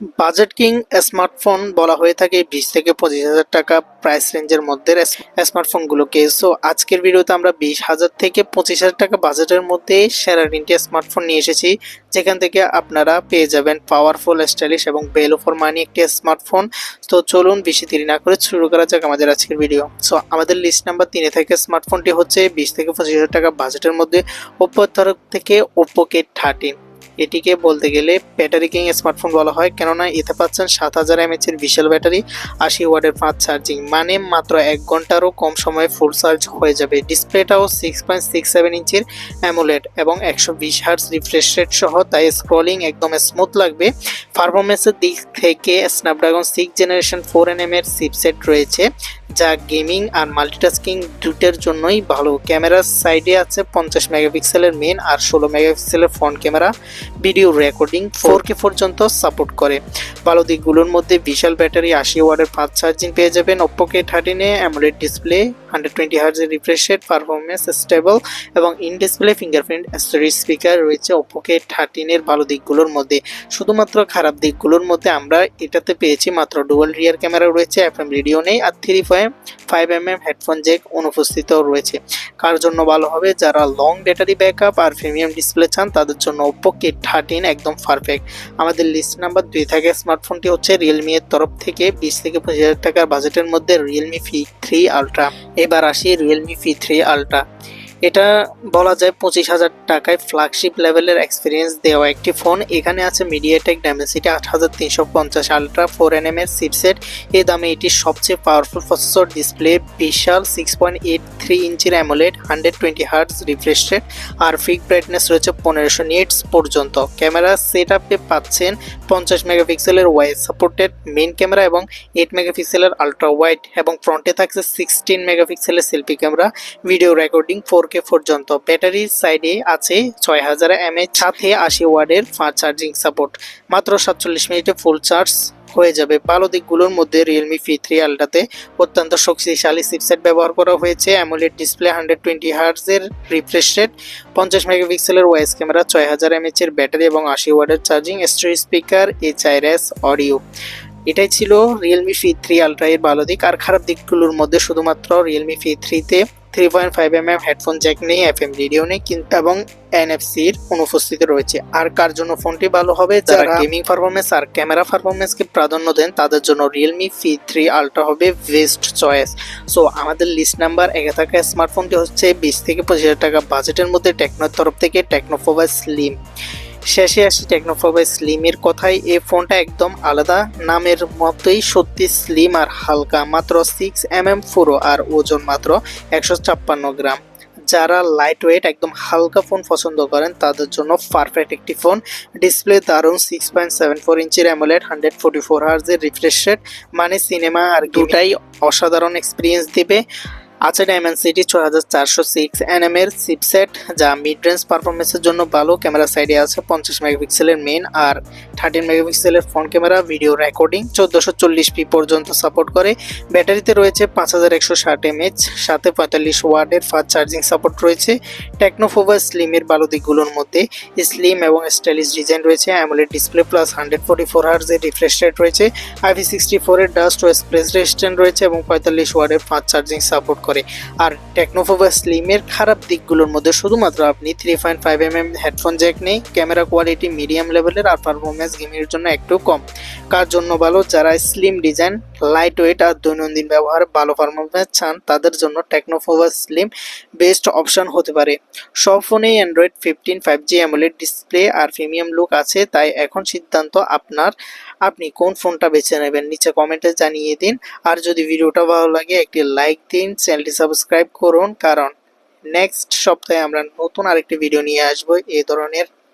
Budget king smartphone বলা হয়ে থাকে বিশ থেকে পঁচিশ হাজার টাকা প্রাইস রেঞ্জের মধ্যে স্মার্টফোনগুলোকে। সো আজকের ভিডিওতে আমরা বিশ হাজার থেকে পঁচিশ হাজার টাকা বাজেটের মধ্যে সেরা তিনটি স্মার্টফোন নিয়ে এসেছি। যেখান থেকে আপনারা পেয়ে যাবেন পাওয়ারফুল স্টাইলিশ এবং বেলো ফর মানি একটি স্মার্টফোন। তো চলুন বেশি দেরি না করে শুরু করা যাক আমাদের আজকের ভিডিও। সো আমাদের লিস্ট নাম্বার তিনে থেকে স্মার্টফোনটি হচ্ছে বিশ থেকে পঁচিশ হাজার টাকা বাজেটের মধ্যে। ওপ্পোর তরফ থেকে ওপ্পো কে থার্টিন এটিকে বলতে গেলে ব্যাটারি কিং স্মার্টফোন বলা হয়। কেননা এতে পাচ্ছেন সাত হাজার এমএচ এর বিশাল ব্যাটারি আশি ওয়ার্ডের ফাস্ট চার্জিং মানে মাত্র এক ঘন্টারও কম সময়ে ফুল চার্জ হয়ে যাবে। ডিসপ্লেটাও সিক্স পয়েন্ট সিক্স সেভেন ইঞ্চির অ্যামোলেড এবং একশো বিশ হার্স রিফ্রেশ রেট সহ, তাই স্ক্রলিং একদম স্মুথ লাগবে। পারফরমেন্সের দিক থেকে Snapdragon six generation four N M এর চিপসেট রয়েছে, যা গেমিং আর মাল্টিটাস্কিং দুটোর জন্যই ভালো। ক্যামেরার সাইডে আছে পঞ্চাশ মেগাপিক্সেলের মেন আর ষোলো মেগাপিক্সেলের front camera video recording four K পর্যন্ত সাপোর্ট করে। ভালো দিকগুলোর মধ্যে বিশাল ব্যাটারি, আশি ওয়ার্ডের ফাস্ট চার্জিং পেয়ে যাবেন ওপ্পো কে থার্টিনে অ্যামোলেড ডিসপ্লে হান্ড্রেড টোয়েন্টি হার্জের রিফ্রেশ পারফরমেন্স স্টেবল এবং in display fingerprint storage speaker রয়েছে ওপ্পো কে থার্টিনের ভালো দিকগুলোর মধ্যে। শুধুমাত্র খারাপ দিকগুলোর মধ্যে আমরা এটাতে পেয়েছি মাত্র ডুয়াল রিয়ার ক্যামেরা রয়েছে এফ এম রেডিও নেই আর three five five M M headphone jack অনুপস্থিত রয়েছে। কার জন্য ভালো হবে? যারা লং ব্যাটারি ব্যাকআপ আর প্রিমিয়াম ডিসপ্লে চান, তাদের জন্য ওপ্পো কে থার্টিন একদম পারফেক্ট আমাদের লিস্ট নাম্বার দুই থাকে স্মার্টফোনটি হচ্ছে রিয়েলমি এর তরফ থেকে বিশ থেকে পঁচিশ হাজার টাকার বাজেটের মধ্যে রিয়েলমি ফি থ্রি আলট্রা এবার আসি রিয়েলমি ফি থ্রি আলট্রা এটা বলা যায় পঁচিশ হাজার টাকায় ফ্ল্যাগশিপ লেভেলের এক্সপিরিয়েন্স দেওয়া একটি ফোন এখানে আছে মিডিয়াটেক ডাইমেন্সিটি আট হাজার তিনশো পঞ্চাশ আলট্রা ফোর এন এম এর চিপসেট এই দামে এটি সবচেয়ে পাওয়ারফুল প্রসেসর ডিসপ্লে বিশাল সিক্স পয়েন্ট এইট থ্রি ইঞ্চির AMOLED hundred twenty hertz refresh rate আর ফিক ব্রাইটনেস রয়েছে পনেরোশো নিটস পর্যন্ত। ক্যামেরা সেট আপে পাচ্ছেন পঞ্চাশ মেগাপিক্সেলের ওয়াইড সাপোর্টেড মেন ক্যামেরা এবং এইট মেগাপিক্সেলের আলট্রা ওয়াইড এবং ফ্রন্টে থাকছে সিক্সটিন মেগাপিক্সেলের selfie camera video recording four K পর্যন্ত ব্যাটারির সাইডে আছে ছয় হাজার এমএচ সাথে আশি ওয়ার্ডের ফাস্ট চার্জিং সাপোর্ট। মাত্র সাতচল্লিশ মিনিটে ফুল চার্জ হয়ে যাবে। ভালো দিকগুলোর মধ্যে রিয়েলমি ফি থ্রি আলটাতে অত্যন্ত শক্তিশালী চিপসেট ব্যবহার করা হয়েছে। অ্যামোলেড ডিসপ্লে হান্ড্রেড টোয়েন্টি হার্টসের রিফ্রেশ রেট পঞ্চাশ মেগাপিক্সেলের ওয়াইস ক্যামেরা ছয় হাজার এমএচ এর ব্যাটারি এবং আশি ওয়ার্ডের charging storage speaker H I S audio এটাই ছিল রিয়েলমি ফি থ্রি আলট্রা এর ভালো দিক। আর খারাপ দিকগুলোর মধ্যে শুধুমাত্র রিয়েলমি ফি থ্রিতে three point five M M headphone jack নেই এফ এম রেডিও নেই কিন্তু এবং এনএফসির অনুপস্থিতি রয়েছে। আর কার জন্য ফোনটি ভালো হবে? যারা গেমিং পারফরমেন্স আর ক্যামেরা পারফরমেন্সকে প্রাধান্য দেন তাদের জন্য রিয়েলমি ফি থ্রি আলট্রা হবে বেস্ট চয়েস সো আমাদের লিস্ট নাম্বার একে থাকা স্মার্টফোনটি হচ্ছে বিশ থেকে পঁচিশ হাজার টাকা বাজেটের মধ্যে টেকনোর তরফ থেকে টেকনোফোভা স্লিম শেষে আসি টেকনোফোভা স্লিমের কথাই এই ফোনটা একদম আলাদা। নামের মতোই সত্যি স্লিম আর হালকা। মাত্র সিক্স এম এম ফোরো আর ওজন মাত্র একশো ছাপ্পান্ন গ্রাম। যারা লাইট ওয়েট একদম হালকা ফোন পছন্দ করেন, তাদের জন্য পারফেক্ট একটি ফোন ডিসপ্লে দারুণ সিক্স পয়েন্ট সেভেন ফোর ইঞ্চির অ্যামোলেড হান্ড্রেড ফোর্টি ফোর হার্জের রিফ্রেশ রেট মানে সিনেমা আর দুটাই অসাধারণ এক্সপিরিয়েন্স দিবে। আছে ডায়মেন্সিটি ছয় হাজার চারশো সিক্স এনএম এর চিপসেট যা মিড রেঞ্জ পারফরমেন্সের জন্য ভালো। ক্যামেরা সাইডে আছে পঞ্চাশ মেগাপিক্সেলের মেন আর থার্টিন মেগাপিক্সেলের ফ্রন্ট ক্যামেরা ভিডিও রেকর্ডিং চোদ্দোশো চল্লিশ পি পর্যন্ত সাপোর্ট করে। ব্যাটারিতে রয়েছে পাঁচ হাজার একশো ষাট এমএচ সাথে পঁয়তাল্লিশ ওয়ার্ডের ফাস্ট চার্জিং সাপোর্ট রয়েছে। টেকনোফোভা স্লিমের ভালো দিকগুলোর মধ্যে স্লিম এবং স্টাইলিশ ডিজাইন রয়েছে। AMOLED display plus hundred forty four হার্সের refresh rate রয়েছে। আইভি সিক্সটি ফোরের ডাস্ট ও স্প্রেস রেজিস্ট্যান্ট রয়েছে এবং পঁয়তাল্লিশ ওয়ার্ডের ফাস্ট চার্জিং সাপোর্ট করে। আর টেকনোফোভা স্লিমের খারাপ দিকগুলোর মধ্যে শুধুমাত্র আপনি three point five M M headphone jack নেই ক্যামেরা কোয়ালিটি মিডিয়াম লেভেলের আর পারফরমেন্স গেমের জন্য একটু কম। কার জন্য ভালো? যারা স্লিম ডিজাইন লাইট ওয়েট আর দৈনন্দিন ব্যবহার ভালো পারফরমেন্স চান, তাদের জন্য টেকনোফোভা স্লিম বেস্ট অপশন হতে পারে। সব ফোনেই Android fifteen five G AMOLED display আর প্রিমিয়াম লুক আছে, তাই এখন সিদ্ধান্ত আপনার। আপনি কোন ফোনটা বেছে নেবেন, নিচে কমেন্টে জানিয়ে দিন। আর যদি ভিডিওটা ভালো লাগে, একটি লাইক দিন চ্যানেলটি সাবস্ক্রাইব করুন কারণ নেক্সট সপ্তাহে আমরা নতুন আরেকটি ভিডিও নিয়ে আসব। এই ধরনের